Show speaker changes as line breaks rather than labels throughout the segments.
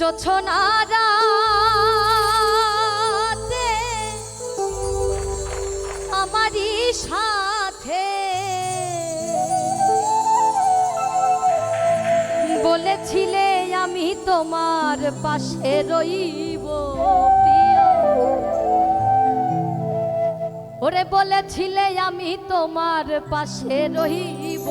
জোছনারা আমারই সাথে। বলেছিলে আমি তোমার পাশে রইব ওরে বলেছিলে আমি তোমার পাশে রইব।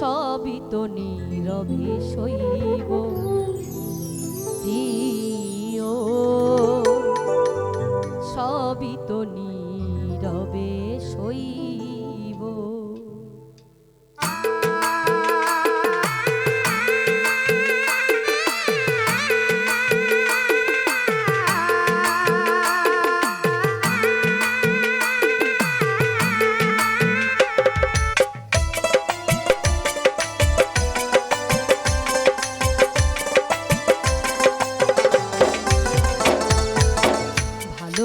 সবই তো নীরবে শৈব প্রিয় সবই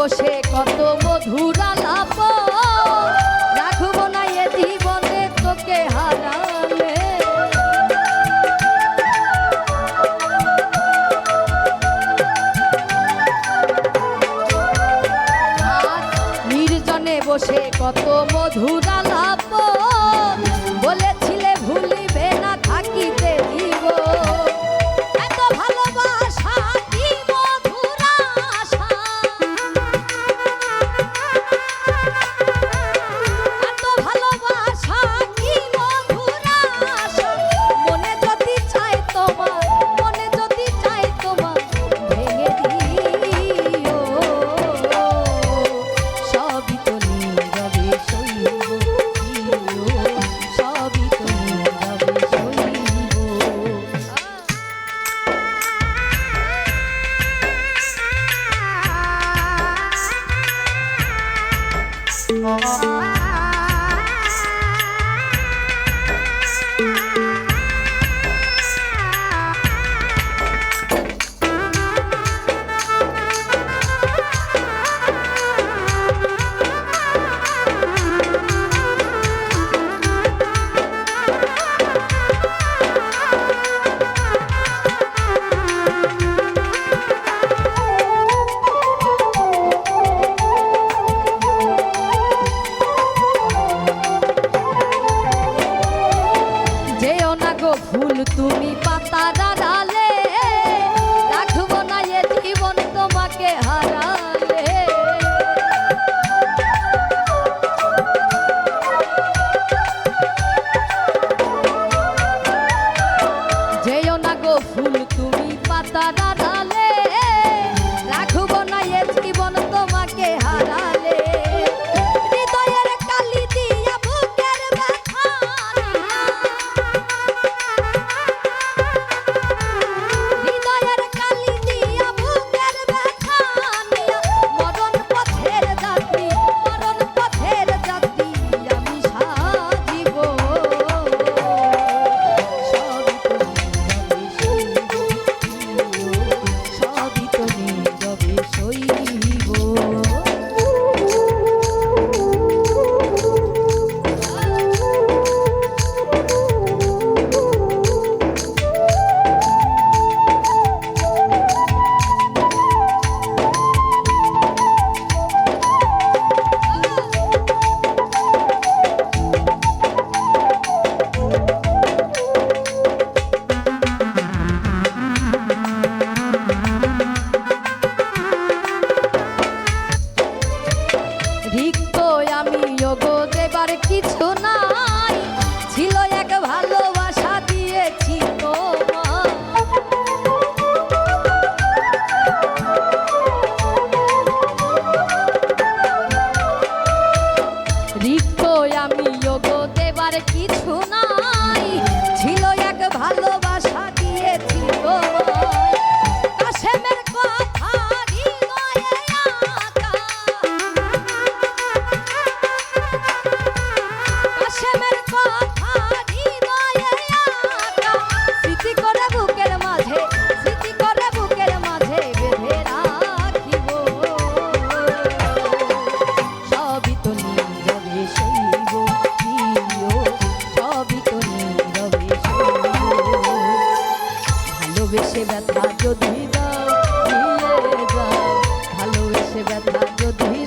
বসে কত মধুর আলাপ। রাখব না এ জীবনে তোকে হারালে। নির্জনে বসে কত মধুর আলাপ। ভুল তুমি পাতা দাদা। যদি